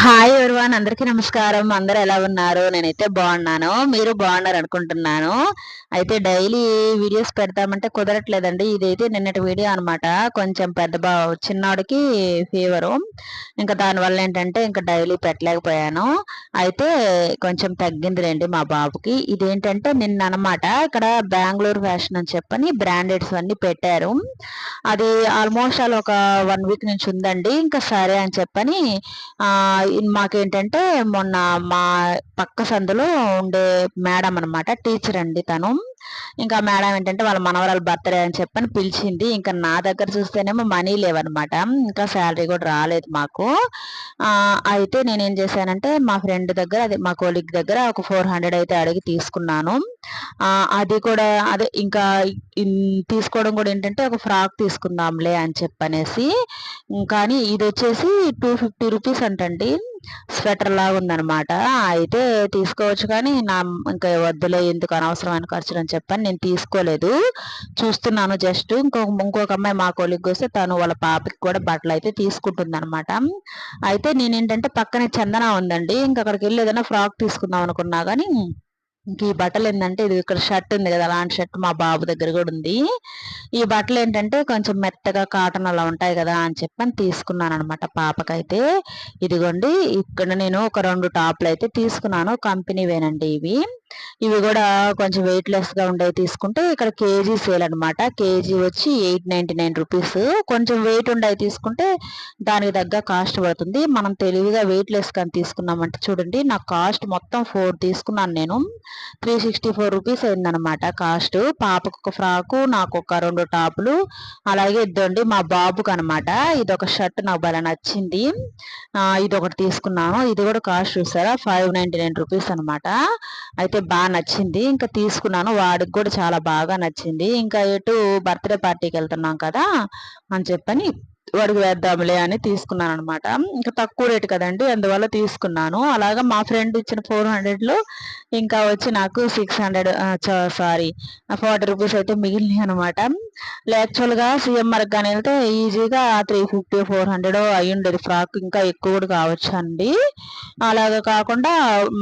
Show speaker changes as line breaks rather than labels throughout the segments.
Hi everyone అందరికీ నమస్కారం. అందరు ఎలా ఉన్నారు? నేనైతే బాగున్నాను. మీరు బాగున్నారు అనుకుంటున్నాను. అయితే డైలీ వీడియోస్ పెడతామంటే కుదరట్లేదండి. ఇదైతే నిన్నటి వీడియో అనమాట కొంచెం పెద్ద బా చిన్నాడికి ఫీవరు ఇంకా దానివల్ల ఏంటంటే ఇంకా డైలీ పెట్టలేకపోయాను. అయితే కొంచెం తగ్గిందిలేండి మా బాబుకి. ఇదేంటంటే నిన్న అనమాట ఇక్కడ బెంగళూరు ఫ్యాషన్ అని చెప్పని బ్రాండెడ్స్ అన్ని పెట్టారు. అది ఆల్మోస్ట్ అలా ఒక వన్ వీక్ నుంచి ఉందండి. ఇంకా సరే అని చెప్పని మాకేంటంటే మొన్న మా పక్క సందులో ఉండే మేడం అనమాట టీచర్ అండి తను. ఇంకా మేడం ఏంటంటే వాళ్ళ మనవరాలు బర్త్డే అని చెప్పని పిలిచింది. ఇంకా నా దగ్గర చూస్తేనేమో మనీ లేవనమాట ఇంకా శాలరీ కూడా రాలేదు మాకు. అయితే నేను ఏం చేశానంటే మా ఫ్రెండ్ దగ్గర అదే మా కోలిక్ దగ్గర ఒక ఫోర్ హండ్రెడ్ అయితే అడిగి తీసుకున్నాను. అది కూడా అదే ఇంకా తీసుకోవడం కూడా ఏంటంటే ఒక ఫ్రాక్ తీసుకుందాంలే అని చెప్పనేసి. కానీ ఇది వచ్చేసి టూ ఫిఫ్టీ రూపీస్ అంటండి. స్వెటర్ లాగా ఉందనమాట అయితే తీసుకోవచ్చు కానీ నా ఇంకా వద్దులే ఎందుకు అనవసరమైన ఖర్చులు అని చెప్పని నేను తీసుకోలేదు. చూస్తున్నాను జస్ట్. ఇంకో ఇంకొక అమ్మాయి మా కొలిగ్ వస్తే తను వాళ్ళ పాపకి కూడా బట్టలు అయితే తీసుకుంటుంది అనమాట అయితే నేను ఏంటంటే పక్కనే చందన ఉందండి. ఇంకా అక్కడికి వెళ్ళి ఏదైనా ఫ్రాక్ తీసుకుందాం అనుకున్నా కానీ ఇంక ఈ బట్టలు ఏంటంటే ఇది ఇక్కడ షర్ట్ ఉంది కదా అలాంటి షర్ట్ మా బాబు దగ్గర కూడా ఉంది. ఈ బట్టలు ఏంటంటే కొంచెం మెత్తగా కాటన్ అలా ఉంటాయి కదా అని చెప్పని తీసుకున్నాను అనమాట పాపకైతే. ఇదిగోండి ఇక్కడ నేను ఒక రెండు టాప్లు అయితే తీసుకున్నాను కంపెనీ వేనండి ఇవి. ఇవి కూడా కొంచెం వెయిట్ లెస్గా ఉండేవి తీసుకుంటే ఇక్కడ కేజీ సేల్ అనమాట కేజీ వచ్చి ఎయిట్ నైన్టీ నైన్ రూపీస్. కొంచెం వెయిట్ ఉండేవి తీసుకుంటే దానికి తగ్గ కాస్ట్ పడుతుంది. మనం తెలివిగా వెయిట్ లెస్ కానీ తీసుకున్నామంటే చూడండి నా కాస్ట్ మొత్తం ఫోర్ తీసుకున్నాను నేను. త్రీ సిక్స్టీ ఫోర్ రూపీస్ అయిందనమాట కాస్ట్ పాపకు ఒక ఫ్రాకు నాకు ఒక రెండు టాపులు. అలాగే ఇద్దండి మా బాబుకి అనమాట ఇది ఒక షర్ట్ నాకు బాగా నచ్చింది. ఇది ఒకటి తీసుకున్నాను. ఇది కూడా కాస్ట్ చూసారా? ఫైవ్ నైన్టీ నైన్ రూపీస్ అనమాట అయితే బాగా నచ్చింది. ఇంకా తీసుకున్నాను. వాడికి కూడా చాలా బాగా నచ్చింది. ఇంకా ఎటు బర్త్డే పార్టీకి వెళ్తున్నాం కదా అని చెప్పని వాడికి వేద్దాంలే అని తీసుకున్నాను అనమాట ఇంకా తక్కువ రేటు కదండి అందువల్ల తీసుకున్నాను. అలాగా మా ఫ్రెండ్ ఇచ్చిన ఫోర్ హండ్రెడ్లో ఇంకా వచ్చి నాకు six hundred sorry forty rupees అయితే మిగిలినాయి అనమాట యాక్చువల్గా సిఎంఆర్ కానీ వెళ్తే ఈజీగా త్రీ ఫిఫ్టీ ఫోర్ హండ్రెడ్ అయి ఉండేది ఫ్రాక్. ఇంకా ఎక్కువ కూడా కావచ్చు అండి. అలాగా కాకుండా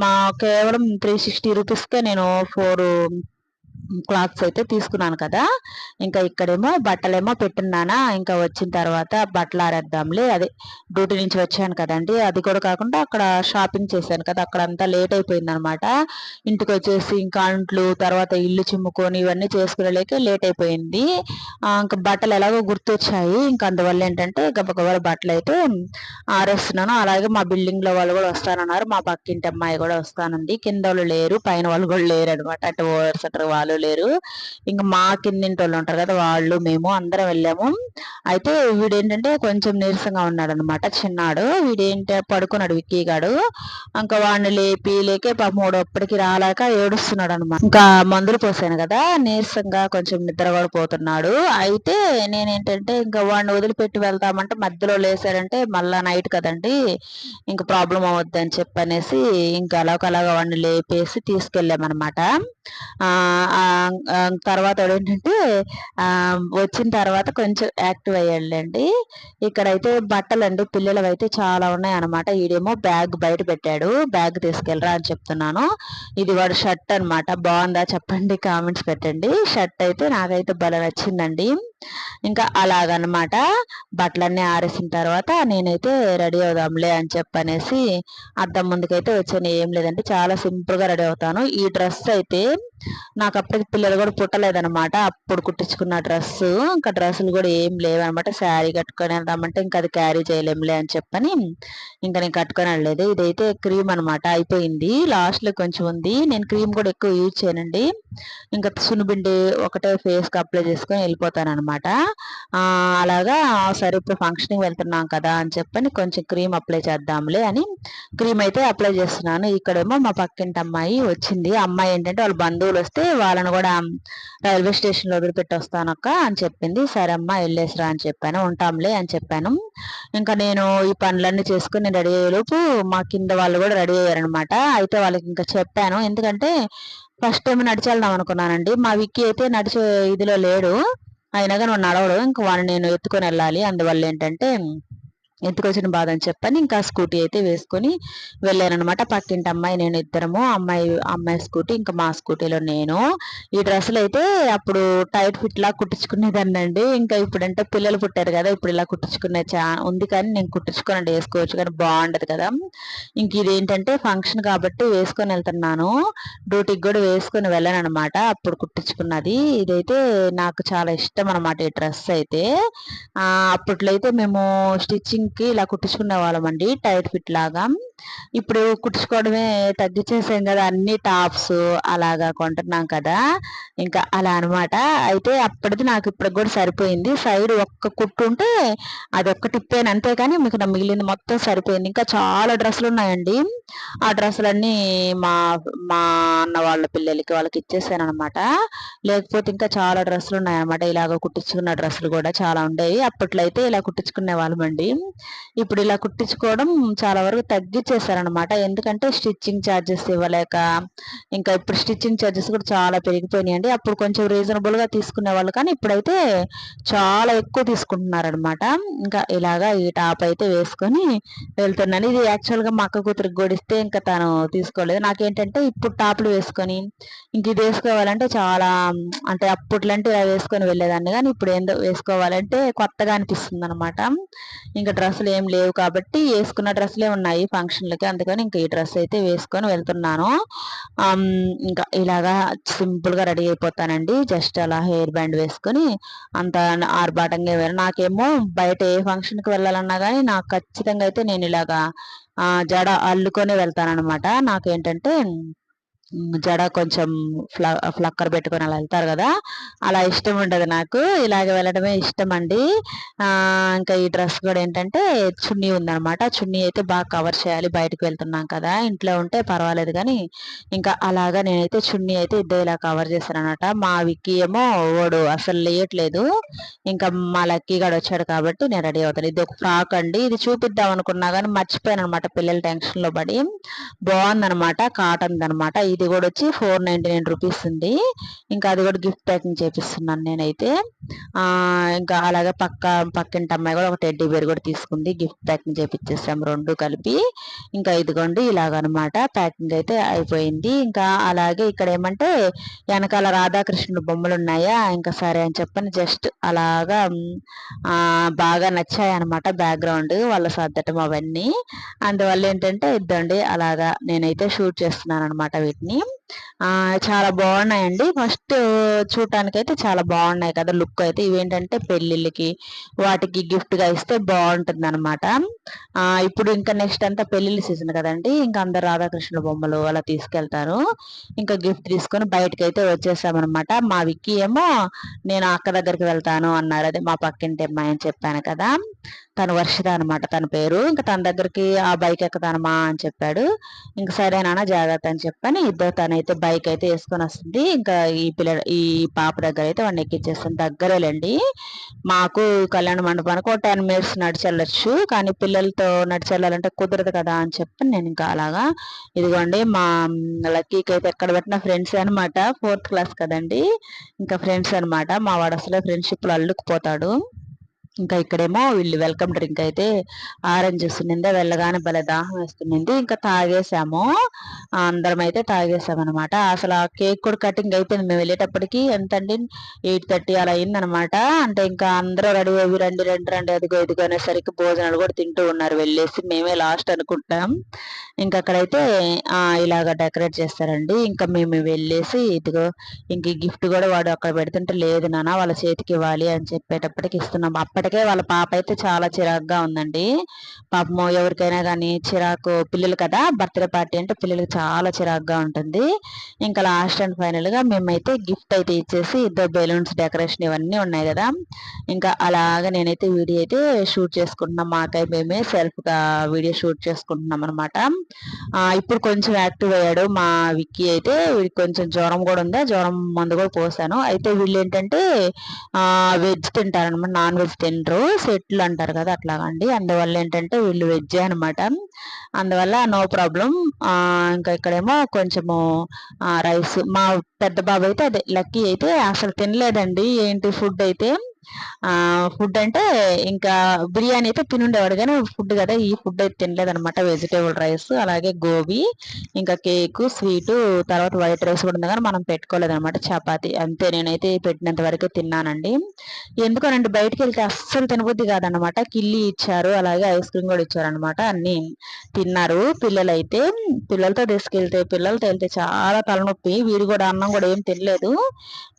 మా కేవలం త్రీ సిక్స్టీ రూపీస్కే నేను ఫోర్ క్లాత్స్ అయితే తీసుకున్నాను కదా. ఇంకా ఇక్కడేమో బట్టలేమో పెట్టున్నానా ఇంకా వచ్చిన తర్వాత బట్టలు ఆరేద్దాంలే అదే డ్యూటీ నుంచి వచ్చాను కదండి. అది కూడా కాకుండా అక్కడ షాపింగ్ చేశాను కదా అక్కడ అంతా లేట్ అయిపోయింది అనమాట ఇంటికి వచ్చేసి ఇంకా అంట్లు తర్వాత ఇల్లు చిమ్ముకొని ఇవన్నీ చేసుకునేలేక లేట్ అయిపోయింది. ఇంకా బట్టలు ఎలాగో గుర్తొచ్చాయి. ఇంకా అందువల్ల ఏంటంటే గబగబల బట్టలు అయితే ఆరేస్తున్నాను. అలాగే మా బిల్డింగ్లో వాళ్ళు కూడా వస్తానన్నారు. మా పక్కింటి అమ్మాయి కూడా వస్తానంది. కింద వాళ్ళు లేరు పైన వాళ్ళు కూడా లేరు అనమాట అటు ఓవర్స్ అటు వాళ్ళు వాళ్ళు లేరు. ఇంకా మా కిందింటి వాళ్ళు ఉంటారు కదా వాళ్ళు మేము అందరం వెళ్ళాము. అయితే వీడేంటంటే కొంచెం నీరసంగా ఉన్నాడు అనమాట చిన్నాడు. వీడేంటే పడుకున్నాడు విక్కీగాడు ఇంకా వాడిని లేపి లేకే మూడు అప్పటికి రాలేక ఏడుస్తున్నాడు అనమాట ఇంకా మందులు పోసాను కదా నీరసంగా కొంచెం నిద్ర కూడా పోతున్నాడు. అయితే నేనేంటంటే ఇంకా వాడిని వదిలిపెట్టి వెళ్తామంటే మధ్యలో లేసాడంటే మళ్ళా నైట్ కదండి ఇంకా ప్రాబ్లం అవద్దు అని చెప్పనేసి ఇంకా అలాగ వాడిని లేపేసి తీసుకెళ్ళామన్నమాట. తర్వాత ఏంటంటే వచ్చిన తర్వాత కొంచెం యాక్టివ్ అయ్యాడులేండి ఇక్కడైతే బట్టలు అండి పిల్లలు అయితే చాలా ఉన్నాయి అనమాట ఈడేమో బ్యాగ్ బయట పెట్టాడు బ్యాగ్ తీసుకెళ్ళరా అని చెప్తున్నాను. ఇది వాడు షర్ట్ అనమాట బాగుందా చెప్పండి కామెంట్స్ పెట్టండి. షర్ట్ అయితే నాకైతే భలే నచ్చిందండి. ఇంకా అలాగనమాట. బట్టలన్నీ ఆరేసిన తర్వాత నేనైతే రెడీ అవుదాంలే అని చెప్పనేసి అద్దం ముందుకైతే వచ్చాను. ఏం లేదంటే చాలా సింపుల్గా రెడీ అవుతాను. ఈ డ్రెస్ అయితే నాకు అప్పటికి పిల్లలు కూడా పుట్టలేదనమాట. అప్పుడు కుట్టించుకున్న డ్రెస్ ఇంకా డ్రెస్సులు కూడా ఏం లేవనమాట. శారీ కట్టుకొని వెళ్దామంటే ఇంకా అది క్యారీ చేయలేంలే అని చెప్పని ఇంకా నేను కట్టుకొని వెళ్ళలేదు. ఇదైతే క్రీమ్ అనమాట అయిపోయింది. లాస్ట్లో కొంచెం ఉంది. నేను క్రీమ్ కూడా ఎక్కువ యూజ్ చేయనండి. ఇంకా సునుబిండి ఒకటే ఫేస్కి అప్లై చేసుకొని వెళ్ళిపోతాను అనమాట అలాగా సరే ఇప్పుడు ఫంక్షన్కి వెళ్తున్నాం కదా అని చెప్పని కొంచెం క్రీమ్ అప్లై చేద్దాంలే అని క్రీమ్ అయితే అప్లై చేస్తున్నాను. ఇక్కడేమో మా పక్కింటి అమ్మాయి వచ్చింది. అమ్మాయి ఏంటంటే వాళ్ళ బంధువులు వస్తే వాళ్ళని కూడా రైల్వే స్టేషన్లో వదిలిపెట్టి వస్తానక్క అని చెప్పింది. సరే అమ్మా వెళ్ళేసిరా అని చెప్పాను. ఉంటాంలే అని చెప్పాను. ఇంకా నేను ఈ పనులన్నీ చేసుకుని రెడీ అయ్యేలోపు మా కింద వాళ్ళు కూడా రెడీ అయ్యారనమాట అయితే వాళ్ళకి ఇంకా చెప్పాను. ఎందుకంటే ఫస్ట్ టైం నడిచి వెళ్దాం అనుకున్నానండి. మా విక్కీ అయితే నడిచే ఇదిలో లేడు. అయినా కానీ నడవడు. ఇంక వాడిని నేను ఎత్తుకొని వెళ్ళాలి. అందువల్ల ఏంటంటే ఎందుకు వచ్చిన బాధ అని చెప్పని ఇంకా స్కూటీ అయితే వేసుకొని వెళ్ళాను అనమాట పక్కింటి అమ్మాయి నేను ఇద్దరము. అమ్మాయి అమ్మాయి స్కూటీ ఇంకా మా స్కూటీలో నేను. ఈ డ్రెస్సులు అయితే అప్పుడు టైట్ ఫిట్ లా కుట్టించుకునేదాన్ని అండి ఇంకా ఇప్పుడంటే పిల్లలు పుట్టారు కదా ఇప్పుడు ఇలా కుట్టించుకునే చా ఉంది కానీ నేను కుట్టించుకొని వేసుకోవచ్చు కానీ బాగుండదు కదా. ఇంక ఇదేంటంటే ఫంక్షన్ కాబట్టి వేసుకొని వెళ్తున్నాను. డ్యూటీకి కూడా వేసుకొని వెళ్ళాను అనమాట అప్పుడు కుట్టించుకున్నది. ఇదైతే నాకు చాలా ఇష్టం అనమాట ఈ డ్రెస్ అయితే. అప్పట్లో అయితే మేము స్టిచ్చింగ్ కి ఇలా కుట్టించుకునే వాళ్ళం అండి టైట్ ఫిట్ లాగా. ఇప్పుడు కుట్టించుకోవడమే తగ్గించేసాం కదా అన్ని టాప్స్ అలాగా కొంటున్నాం కదా. ఇంకా అలా అనమాట అయితే అప్పటిది నాకు ఇప్పటికి కూడా సరిపోయింది. సైడ్ ఒక్క కుట్టు ఉంటే అది ఒక్క టిప్పేను అంతేకాని మీకు నా మిగిలింది మొత్తం సరిపోయింది. ఇంకా చాలా డ్రెస్సులు ఉన్నాయండి. ఆ డ్రెస్సులన్నీ మా మా అన్న వాళ్ళ పిల్లలకి వాళ్ళకి ఇచ్చేసాను అనమాట లేకపోతే ఇంకా చాలా డ్రెస్సులు ఉన్నాయన్నమాట. ఇలాగ కుట్టించుకున్న డ్రెస్సులు కూడా చాలా ఉండేవి. అప్పట్లో అయితే ఇలా కుట్టించుకునే వాళ్ళమండి. ఇప్పుడు ఇలా కుట్టించుకోవడం చాలా వరకు తగ్గించేసారనమాట ఎందుకంటే స్టిచ్చింగ్ ఛార్జెస్ ఇవ్వలేక ఇంకా ఇప్పుడు స్టిచ్చింగ్ ఛార్జెస్ కూడా చాలా పెరిగిపోయినాయండి అప్పుడు కొంచెం రీజనబుల్గా తీసుకునే వాళ్ళు. కానీ ఇప్పుడైతే చాలా ఎక్కువ తీసుకుంటున్నారనమాట ఇంకా ఇలాగా ఈ టాప్ అయితే వేసుకొని వెళ్తున్నాను. ఇది యాక్చువల్గా మా అక్క కూతురికి గొడిస్తే ఇంకా తను తీసుకోలేదు. నాకేంటంటే ఇప్పుడు టాప్లు వేసుకొని ఇంక ఇది వేసుకోవాలంటే చాలా అంటే అప్పట్లంటే ఇలా వేసుకొని వెళ్ళేదాన్ని. కానీ ఇప్పుడు ఏందో వేసుకోవాలంటే కొత్తగా అనిపిస్తుంది అనమాట ఇంకా డ్రెస్సులు ఏం లేవు కాబట్టి వేసుకున్న డ్రెస్సులే ఉన్నాయి ఫంక్షన్లకి. అందుకని ఇంకా ఈ డ్రెస్ అయితే వేసుకొని వెళ్తున్నాను. ఇంకా ఇలాగా సింపుల్గా రెడీ అయిపోతానండి. జస్ట్ అలా హెయిర్ బ్యాండ్ వేసుకొని అంత ఆర్భాటంగా వెళ్ళి నాకేమో బయట ఏ ఫంక్షన్కి వెళ్ళాలన్నా కానీ నాకు ఖచ్చితంగా అయితే నేను ఇలాగా జడ అల్లుకొని వెళ్తానమాట నాకేంటంటే జడ కొంచెం ఫ్ల ఫ్లక్కర్ పెట్టుకొని అలా వెళ్తారు కదా. అలా ఇష్టం ఉండదు నాకు. ఇలాగ వెళ్ళడమే ఇష్టం అండి ఇంకా ఈ డ్రెస్ కూడా ఏంటంటే చున్నీ ఉందనమాట చున్నీ అయితే బాగా కవర్ చేయాలి. బయటకు వెళ్తున్నాం కదా ఇంట్లో ఉంటే పర్వాలేదు కానీ ఇంకా అలాగా నేనైతే చున్నీ అయితే ఇద్దరు ఇలా కవర్ చేశాను అనమాట మా విక్కీ ఏమో ఓడు అసలు లేయట్లేదు. ఇంకా మా లక్కీ గడు వచ్చాడు కాబట్టి నేను రెడీ అవుతాను. ఇది ఒక ఫ్రాక్ అండి. ఇది చూపిద్దాం అనుకున్నా కానీ మర్చిపోయాను అనమాట పిల్లల టెన్షన్లో పడి. బాగుందనమాట కాటన్ అనమాట ఇది కూడా వచ్చి ఫోర్ నైంటీ నైన్ రూపీస్ ఉంది. ఇంకా అది కూడా గిఫ్ట్ ప్యాకింగ్ చేపిస్తున్నాను నేనైతే. ఇంకా అలాగే పక్క పక్కింటి అమ్మాయి కూడా ఒక టెడ్డీ బేర్ కూడా తీసుకుంది. గిఫ్ట్ ప్యాకింగ్ చేపించేసాం రెండు కలిపి. ఇంకా ఇదిగోండి ఇలాగనమాట. ప్యాకింగ్ అయితే అయిపోయింది. ఇంకా అలాగే ఇక్కడ ఏమంటే వెనకాల రాధాకృష్ణుడు బొమ్మలు ఉన్నాయా? ఇంకా సరే అని చెప్పని జస్ట్ అలాగా బాగా నచ్చాయి అనమాట బ్యాక్గ్రౌండ్ వాళ్ళ సర్దటం అవన్నీ. అందువల్ల ఏంటంటే ఇద్దండి అలాగా నేనైతే షూట్ చేస్తున్నాను అనమాట వీటిని చాలా బాగున్నాయండి. ఫస్ట్ చూడటానికి అయితే చాలా బాగున్నాయి కదా లుక్ అయితే. ఇవేంటంటే పెళ్ళిళ్ళకి వాటికి గిఫ్ట్గా ఇస్తే బాగుంటుంది అనమాట ఇప్పుడు ఇంకా నెక్స్ట్ అంతా పెళ్ళిళ్ళ సీజన్ కదండి. ఇంకా అందరు రాధాకృష్ణ బొమ్మలు అలా తీసుకెళ్తారు. ఇంకా గిఫ్ట్ తీసుకొని బయటకు అయితే వచ్చేసామన్నమాట మా విక్కీ ఏమో నేను అక్క దగ్గరికి వెళ్తాను అన్నారు అదే మా పక్కింటి అమ్మాయి అని చెప్పాను కదా. తను వర్షిత అనమాట తన పేరు. ఇంకా తన దగ్గరికి ఆ బైక్ ఎక్కుతానమా అని చెప్పాడు. ఇంకా సరే నాన్న జాగ్రత్త అని చెప్పని ఇద్దరు తనైతే బైక్ అయితే వేసుకొని వస్తుంది. ఇంకా ఈ పిల్ల ఈ పాప దగ్గర అయితే వాడిని ఎక్కించేస్తాను దగ్గరేలేండి. మాకు కళ్యాణ మండపానికి ఒక టెన్ మినిట్స్ నడిచెళ్ళచ్చు. కానీ పిల్లలతో నడిచెళ్ళాలంటే కుదరదు కదా అని చెప్పి నేను ఇంకా అలాగా ఇదిగోండి మా లక్కీకి అయితే ఎక్కడ పెట్టిన ఫ్రెండ్స్ అనమాట ఫోర్త్ క్లాస్ కదండి. ఇంకా ఫ్రెండ్స్ అనమాట మా వాడు అసలే ఫ్రెండ్షిప్లో అల్లుకుపోతాడు. ఇంకా ఇక్కడేమో వీళ్ళు వెల్కమ్ డ్రింక్ అయితే ఆరెంజ్ జ్యూస్ నిందా వెళ్ళగానే భలే దాహం వేస్తుంది ఇంకా తాగేసాము. అందరం అయితే తాగేసామన్నమాట. అసలు ఆ కేక్ కూడా కటింగ్ అయిపోయింది. మేము వెళ్ళేటప్పటికి ఎంత అండి ఎయిట్ థర్టీ అలా అయిందనమాట అంటే ఇంకా అందరూ రెడీ అయ్యి రండి రండి రండి అదిగో ఇదిగో అనేసరికి భోజనాలు కూడా తింటూ ఉన్నారు. వెళ్ళేసి మేమే లాస్ట్ అనుకుంటాం ఇంకా అక్కడైతే ఇలాగ డెకరేట్ చేస్తారండి. ఇంకా మేము వెళ్ళేసి ఇదిగో ఇంక గిఫ్ట్ కూడా వాడు అక్కడ పెడుతుంటే లేదు నాన్న వాళ్ళ చేతికి ఇవ్వాలి అని చెప్పేటప్పటికి ఇస్తున్నాం. అప్పటి అప్పటికే వాళ్ళ పాప అయితే చాలా చిరాకుగా ఉందండి. పాపము ఎవరికైనా కానీ చిరాకు పిల్లలు కదా బర్త్డే పార్టీ అంటే పిల్లలకి చాలా చిరాకుగా ఉంటుంది. ఇంకా లాస్ట్ అండ్ ఫైనల్గా మేమైతే గిఫ్ట్ అయితే ఇచ్చేసి ఇద్దరు బెలూన్స్ డెకరేషన్ ఇవన్నీ ఉన్నాయి కదా. ఇంకా అలాగా నేనైతే వీడియో అయితే షూట్ చేసుకుంటున్నాం. మాకై మేమే సెల్ఫ్గా వీడియో షూట్ చేసుకుంటున్నాం అనమాట ఇప్పుడు కొంచెం యాక్టివ్ అయ్యాడు మా విక్కీ అయితే. వీడికి కొంచెం జ్వరం కూడా ఉంది. జ్వరం మందు కూడా పోసాను. అయితే వీళ్ళు ఏంటంటే వెజ్ తింటారనమాట నాన్ వెజ్ తింటారు తినరు సెట్లు అంటారు కదా అట్లాగండి. అందువల్ల ఏంటంటే వీళ్ళు వెజ్ అనమాట అందువల్ల నో ప్రాబ్లం. ఇంకా ఇక్కడేమో కొంచెము రైస్ మా పెద్ద బాబు అయితే అదే లక్కీ అయితే అసలు తినలేదండి. ఏంటి ఫుడ్ అయితే ఫుడ్ అంటే ఇంకా బిర్యానీ అయితే తినుండేవాడు కానీ ఫుడ్ కదా ఈ ఫుడ్ అయితే తినలేదనమాట వెజిటేబుల్ రైస్ అలాగే గోబీ ఇంకా కేక్ స్వీట్ తర్వాత వైట్ రైస్ కూడా ఉంది కానీ మనం పెట్టుకోలేదనమాట చపాతి. అంతే నేనైతే పెట్టినంత వరకు తిన్నానండి. ఎందుకనంటే బయటకు వెళ్తే అస్సలు తినబుద్ధి కాదనమాట కిల్లి ఇచ్చారు అలాగే ఐస్ క్రీమ్ కూడా ఇచ్చారనమాట అన్ని. తిన్నారు పిల్లలైతే పిల్లలతో తీసుకెళ్తే పిల్లలతో వెళ్తే చాలా తలనొప్పి. వీడు కూడా అన్నం కూడా ఏం తినలేదు.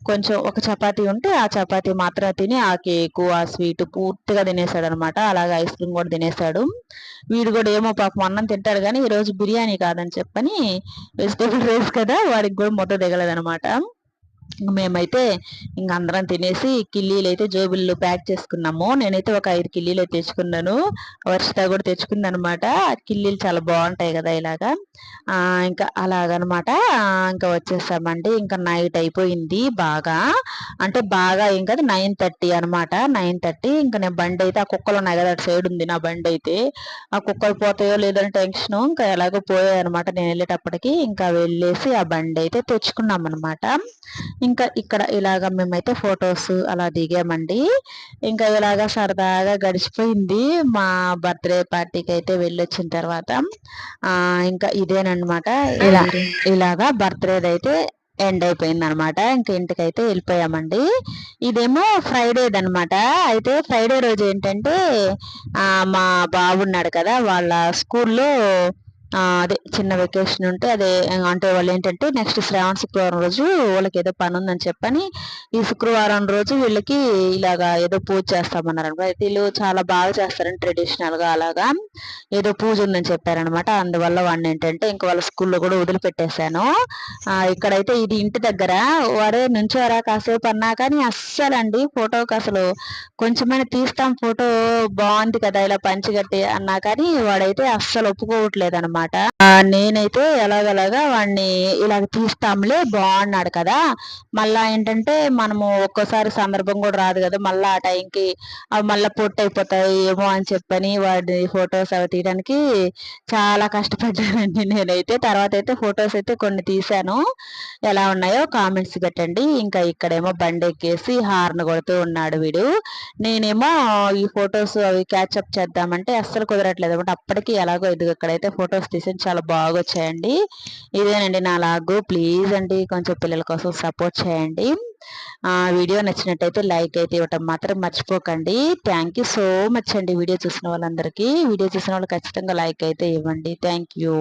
కొంచెం ఒక చపాతి ఉంటే ఆ చపాతి మాత్రం తిని ఆ కేకు ఆ స్వీట్ పూర్తిగా తినేసాడు అనమాట అలాగే ఐస్ క్రీమ్ కూడా తినేసాడు. వీడు కూడా ఏమో పాపం అన్నం తింటాడు కానీ ఈరోజు బిర్యానీ కాదని చెప్పని వెజిటేబుల్ రైస్ కదా వాడికి కూడా మొత్తం దిగలేదనమాట. మేమైతే ఇంక అందరం తినేసి కిల్లీలు అయితే జోబుల్లో ప్యాక్ చేసుకున్నాము. నేనైతే ఒక ఐదు కిల్లీలు తెచ్చుకున్నాను. వర్షిత కూడా తెచ్చుకుంది అనమాట కిల్లీలు చాలా బాగుంటాయి కదా ఇలాగా. ఇంకా అలాగనమాట. ఇంకా వచ్చేసామండి. ఇంకా నైట్ అయిపోయింది బాగా. అంటే బాగా ఇంకా నైన్ థర్టీ అనమాట. నైన్ థర్టీ ఇంకా నేను బండి అయితే ఆ కుక్కలు ఉన్నాయి కదా అటు సైడ్ ఉంది నా బండి అయితే. ఆ కుక్కలు పోతాయో లేదని టెన్షన్. ఇంకా ఎలాగో పోయాయి అనమాట నేను వెళ్ళేటప్పటికి ఇంకా వెళ్ళేసి ఆ బండి అయితే తెచ్చుకున్నాం అనమాట ఇంకా ఇక్కడ ఇలాగ మేమైతే ఫొటోస్ అలా దిగామండి. ఇంకా ఇలాగ సరదాగా గడిచిపోయింది. మా బర్త్డే పార్టీకి అయితే వెళ్ళొచ్చిన తర్వాత ఇంకా ఇదేనమాట ఇలా. ఇలాగా బర్త్డే అయితే ఎండ్ అయిపోయింది అనమాట ఇంక ఇంటికైతే వెళ్ళిపోయామండి. ఇదేమో ఫ్రైడే అనమాట అయితే ఫ్రైడే రోజు ఏంటంటే మా బాబు ఉన్నాడు కదా వాళ్ళ స్కూల్లో అదే చిన్న వెకేషన్ ఉంటే అదే అంటే వాళ్ళు ఏంటంటే నెక్స్ట్ శ్రావణ శుక్రవారం రోజు వాళ్ళకి ఏదో పని ఉందని చెప్పని ఈ శుక్రవారం రోజు వీళ్ళకి ఇలాగా ఏదో పూజ చేస్తామన్నారు అనమాట వీళ్ళు చాలా బాగా చేస్తారని ట్రెడిషనల్గా అలాగా ఏదో పూజ ఉందని చెప్పారనమాట. అందువల్ల వాడిని ఏంటంటే ఇంకా వాళ్ళ స్కూల్లో కూడా వదిలిపెట్టేశాను. ఇక్కడైతే ఇది ఇంటి దగ్గర. వాడే నుంచోరా కాసేపు అన్నా కానీ అస్సలండి ఫోటోకి అసలు కొంచెమైనా తీస్తాం ఫోటో బాగుంది కదా ఇలా పంచి కట్టి అన్నా కానీ వాడైతే అస్సలు ఒప్పుకోవట్లేదు అనమాట అనమాట నేనైతే ఎలాగలాగా వాడిని ఇలాగ తీస్తాంలే బాగున్నాడు కదా. మళ్ళా ఏంటంటే మనము ఒక్కోసారి సందర్భం కూడా రాదు కదా మళ్ళీ ఆ టైంకి అవి మళ్ళీ పొట్టు అయిపోతాయి ఏమో అని చెప్పని వాడి ఫొటోస్ అవి తీయడానికి చాలా కష్టపడ్డానండి నేనైతే. తర్వాత అయితే ఫొటోస్ అయితే కొన్ని తీశాను. ఎలా ఉన్నాయో కామెంట్స్ పెట్టండి. ఇంకా ఇక్కడేమో బండి ఎక్కేసి హార్న్ కొడుతూ ఉన్నాడు వీడు. నేనేమో ఈ ఫొటోస్ అవి క్యాచప్ చేద్దామంటే అస్సలు కుదరట్లేదు అనమాట అప్పటికి ఎలాగో ఇది ఇక్కడైతే ఫొటోస్ ఫొటోస్ తీసి చాలా బాగా వచ్చాయండి ఇదేనండి నా లాగు. ప్లీజ్ అండి కొంచెం పిల్లల కోసం సపోర్ట్ చేయండి. వీడియో నచ్చినట్టయితే లైక్ అయితే ఇవ్వటం మాత్రం మర్చిపోకండి. థ్యాంక్ యూ సో మచ్ అండి వీడియో చూసిన వాళ్ళందరికీ. వీడియో చూసిన వాళ్ళు ఖచ్చితంగా లైక్ అయితే ఇవ్వండి. Thank you.